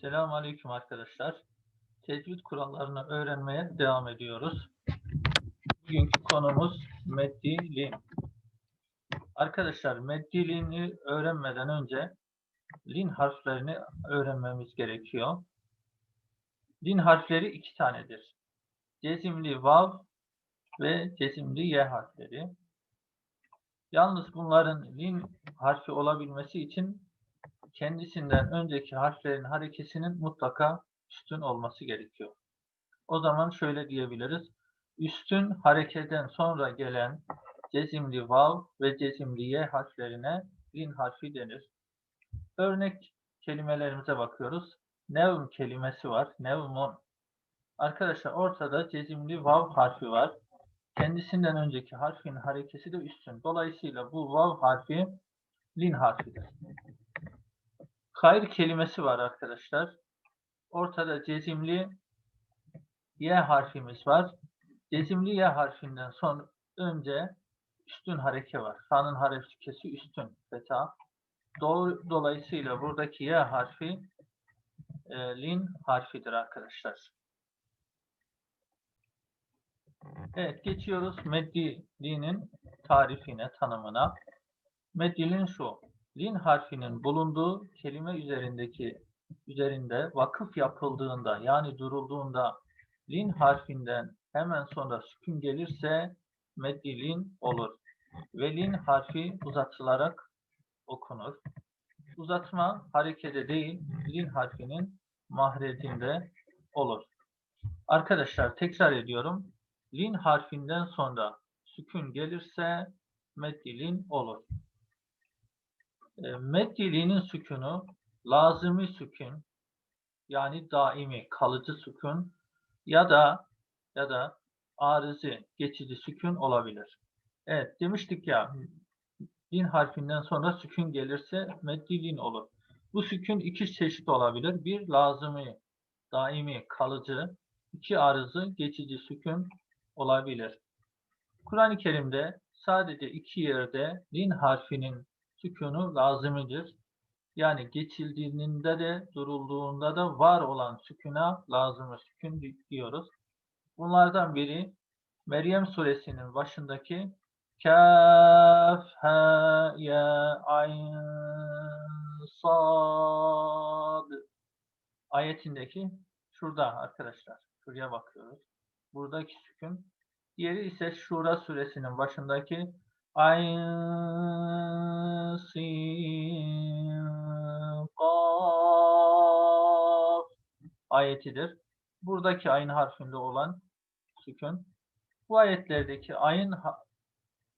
Selamun Aleyküm arkadaşlar. Tecvid kurallarını öğrenmeye devam ediyoruz. Bugünkü konumuz meddilin. Arkadaşlar meddilini öğrenmeden önce lin harflerini öğrenmemiz gerekiyor. Lin harfleri iki tanedir. Cezimli vav ve cezimli y harfleri. Yalnız bunların lin harfi olabilmesi için kendisinden önceki harflerin harekesinin mutlaka üstün olması gerekiyor. O zaman şöyle diyebiliriz. Üstün harekeden sonra gelen cezimli vav ve cezimli y harflerine lin harfi denir. Örnek kelimelerimize bakıyoruz. Nevm kelimesi var. Nevmun. Arkadaşlar ortada cezimli vav harfi var. Kendisinden önceki harfin harekesi de üstün. Dolayısıyla bu vav harfi lin harfidir. Hayır kelimesi var arkadaşlar. Ortada cezimli Y harfimiz var. Cezimli Y harfinden son önce üstün hareke var. Ha'nın harekesi üstün. Feta. Dolayısıyla buradaki Y harfi e, lin harfidir arkadaşlar. Evet geçiyoruz meddilinin tarifine, tanımına. Meddilin şu. Lin harfinin bulunduğu kelime üzerindeki üzerinde vakıf yapıldığında yani durulduğunda lin harfinden hemen sonra sükun gelirse meddilin olur. Ve lin harfi uzatılarak okunur. Uzatma harekede değil, lin harfinin mahrecinde olur. Arkadaşlar tekrar ediyorum. Lin harfinden sonra sükun gelirse meddilin olur. E, Meddiliğinin sükunu lazımi sükun yani daimi kalıcı sükun ya da ya da arızi geçici sükun olabilir. Evet demiştik ya din harfinden sonra sükun gelirse meddilin olur. Bu sükun iki çeşit olabilir. Bir lazımi daimi kalıcı, iki arızı geçici sükun olabilir. Kur'an-ı Kerim'de sadece iki yerde din harfinin sükunu lazimidir. Yani geçildiğinde de durulduğunda da var olan sükuna lazımı sükun diyoruz. Bunlardan biri Meryem suresinin başındaki Kaf, ha, ya, ayn, sad ayetindeki şurada arkadaşlar. Şuraya bakıyoruz. Buradaki sükun. Diğeri ise Şura suresinin başındaki Ayn sin kaf ayetidir. Buradaki ayın harfinde olan sükun. Bu ayetlerdeki ayın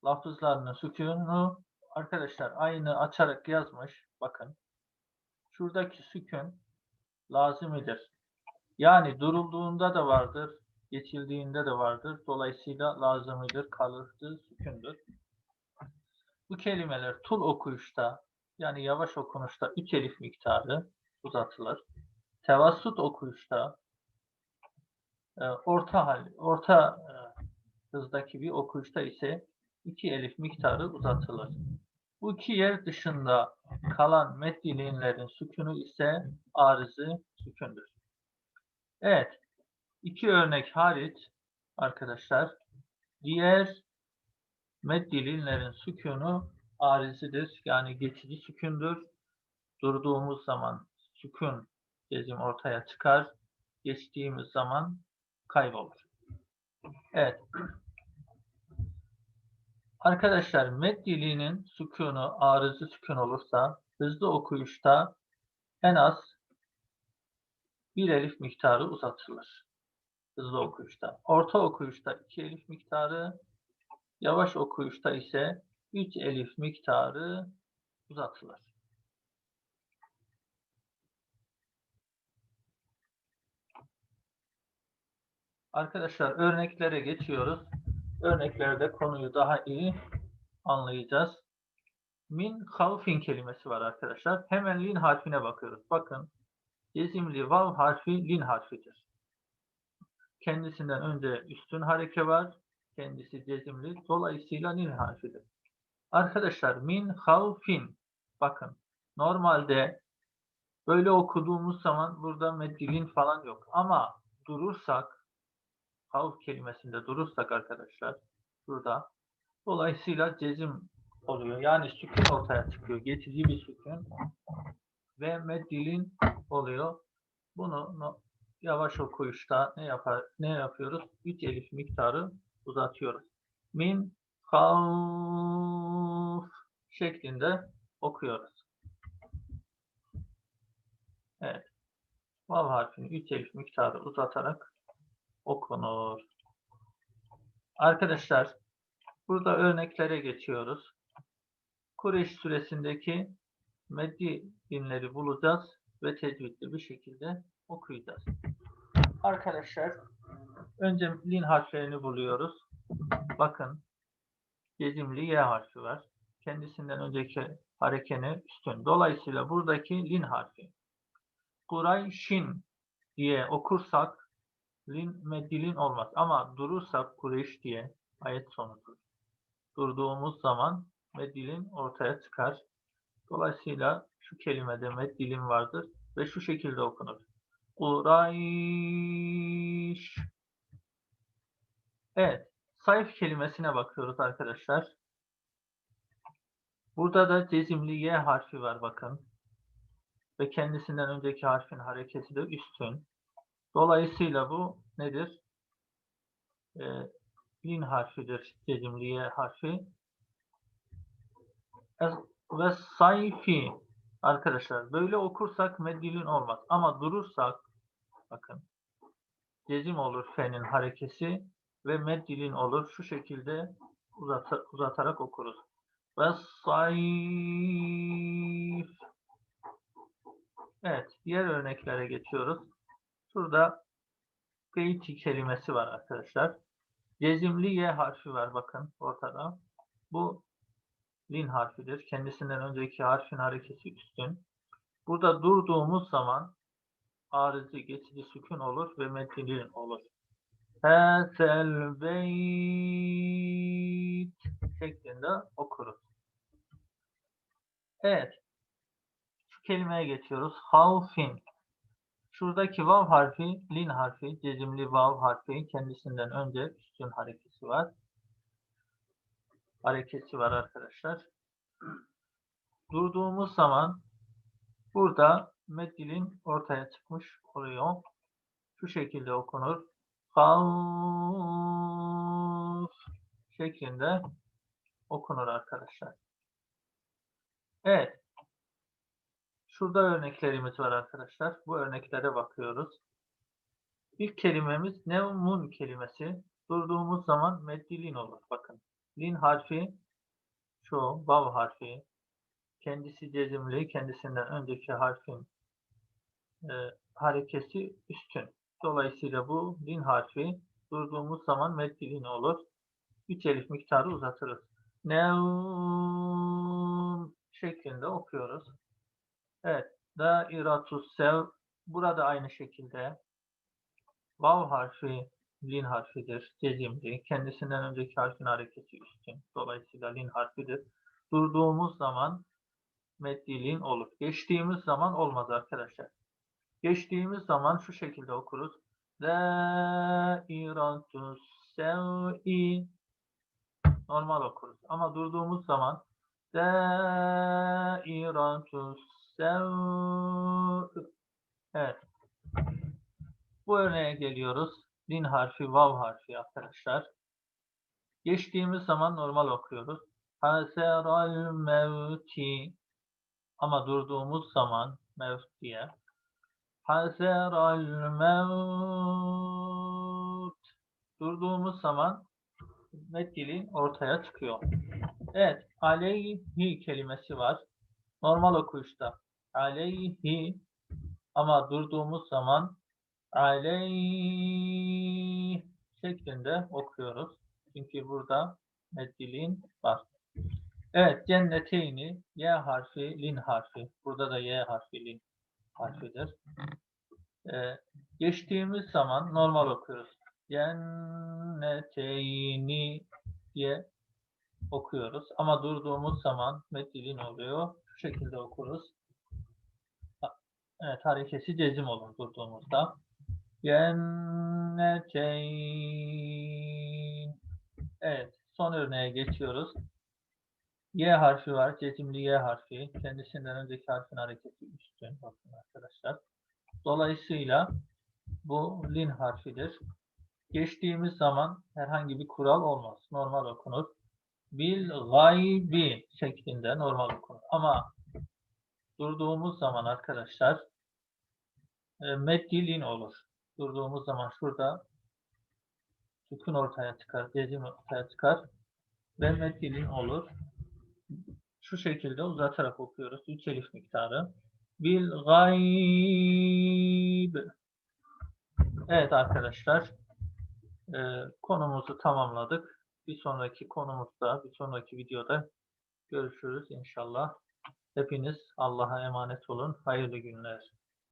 lafızlarının sükunu arkadaşlar aynı açarak yazmış. Bakın. Şuradaki sükun lazimidir. Yani durulduğunda da vardır, geçildiğinde de vardır. Dolayısıyla lazimidir, kalıcı sükündür. Bu kelimeler tul okuyuşta yani yavaş okunuşta 3 elif miktarı uzatılır. Tevassut okuyuşta e, orta hal, orta e, hızdaki bir okuyuşta ise 2 elif miktarı uzatılır. Bu iki yer dışında kalan meddiliğinlerin sükunu ise arızı sükündür. Evet. iki örnek hariç arkadaşlar diğer meddilinlerin sükunu arizidir. Yani geçici sükündür. Durduğumuz zaman sükun cezim ortaya çıkar. Geçtiğimiz zaman kaybolur. Evet. Arkadaşlar meddiliğinin sükunu arızı sükun olursa hızlı okuyuşta en az bir elif miktarı uzatılır. Hızlı okuyuşta. Orta okuyuşta iki elif miktarı, Yavaş okuyuşta ise 3 elif miktarı uzatılır. Arkadaşlar örneklere geçiyoruz. Örneklerde konuyu daha iyi anlayacağız. Min havfin kelimesi var arkadaşlar. Hemen lin harfine bakıyoruz. Bakın cezimli vav harfi lin harfidir. Kendisinden önce üstün hareke var kendisi cezimli. Dolayısıyla nil harfidir. Arkadaşlar min havfin bakın normalde Böyle okuduğumuz zaman burada meddilin falan yok. Ama durursak, havf kelimesinde durursak arkadaşlar, burada dolayısıyla cezim oluyor. Yani sükun ortaya çıkıyor. Geçici bir sükun ve meddilin oluyor. Bunu yavaş okuyuşta ne yapar ne yapıyoruz? 3 elif miktarı uzatıyoruz. Min havf şeklinde okuyoruz. Evet. Vav harfini 3 elif miktarı uzatarak okunur. Arkadaşlar burada örneklere geçiyoruz. Kureyş suresindeki meddi dinleri bulacağız ve tecvidli bir şekilde okuyacağız. Arkadaşlar önce lin harflerini buluyoruz. Bakın cezimli Y harfi var. Kendisinden önceki harekeni üstün. Dolayısıyla buradaki lin harfi. Kureyşin diye okursak lin meddilin olmaz. Ama durursak Kureyş diye ayet sonudur. Durduğumuz zaman meddilin ortaya çıkar. Dolayısıyla şu kelimede meddilin vardır ve şu şekilde okunur. Kureyş. Evet. Sayf kelimesine bakıyoruz arkadaşlar. Burada da cezimli Y harfi var bakın. Ve kendisinden önceki harfin hareketi de üstün. Dolayısıyla bu nedir? Ee, lin harfidir. Cezimli Y harfi. Ve sayfi arkadaşlar böyle okursak meddilin olmaz. Ama durursak bakın cezim olur fe'nin harekesi ve meddilin olur. Şu şekilde uzata- uzatarak okuruz. Ve sayf. Evet, diğer örneklere geçiyoruz. Şurada beyti kelimesi var arkadaşlar. Cezimli Y harfi var bakın ortada. Bu lin harfidir. Kendisinden önceki harfin hareketi üstün. Burada durduğumuz zaman arızı geçici sükun olur ve meddilin olur. Hâzel beyt şeklinde okuruz. Evet. Şu kelimeye geçiyoruz. Havfin. Şuradaki vav harfi, lin harfi, cezimli vav harfi kendisinden önce üstün hareketi var. Hareketi var arkadaşlar. Durduğumuz zaman burada meddilin ortaya çıkmış oluyor. Şu şekilde okunur. Havf şeklinde okunur arkadaşlar. Evet. Şurada örneklerimiz var arkadaşlar. Bu örneklere bakıyoruz. İlk kelimemiz nevmun kelimesi. Durduğumuz zaman meddilin olur. Bakın. Lin harfi şu vav harfi. Kendisi cezimli. Kendisinden önceki harfin e, harekesi üstün. Dolayısıyla bu lin harfi durduğumuz zaman meddilin olur. 3 elif miktarı uzatırız. Nevm şeklinde okuyoruz. Evet. Dairatus sev. Burada aynı şekilde vav harfi lin harfidir. Cezimli. Kendisinden önceki harfin hareketi üstün. Dolayısıyla lin harfidir. Durduğumuz zaman meddilin olur. Geçtiğimiz zaman olmaz arkadaşlar. Geçtiğimiz zaman şu şekilde okuruz. Dairatus sev'i normal okuruz. Ama durduğumuz zaman Dairatus sev' Evet. Bu örneğe geliyoruz. Lin harfi, vav harfi arkadaşlar. Geçtiğimiz zaman normal okuyoruz. Haseral mevti ama durduğumuz zaman mevt diye. Haseral mevt durduğumuz zaman meddilin ortaya çıkıyor. Evet, aleyhi kelimesi var. Normal okuyuşta aleyhi ama durduğumuz zaman aleyh şeklinde okuyoruz. Çünkü burada meddilin var. Evet, cenneteyni Y harfi, lin harfi. Burada da Y harfi, lin harfidir. Ee, geçtiğimiz zaman normal okuyoruz. Cenneteyni diye okuyoruz. Ama durduğumuz zaman meddilin oluyor. Şu şekilde okuruz. Evet harekesi cezim olur durduğumuzda. Cenneteyn. Evet son örneğe geçiyoruz. Y harfi var. Cezimli Y harfi. Kendisinden önceki harfin hareketi üstün. Bakın arkadaşlar. Dolayısıyla bu lin harfidir. Geçtiğimiz zaman herhangi bir kural olmaz. Normal okunur. Bil gaybi şeklinde normal okunur. Ama durduğumuz zaman arkadaşlar e, meddi lin olur. Durduğumuz zaman şurada sükun ortaya çıkar, cezim ortaya çıkar ve meddi lin olur. Şu şekilde uzatarak okuyoruz. Üç elif miktarı. Bil gayb. Evet arkadaşlar. e, konumuzu tamamladık. Bir sonraki konumuzda, bir sonraki videoda görüşürüz inşallah. Hepiniz Allah'a emanet olun. Hayırlı günler.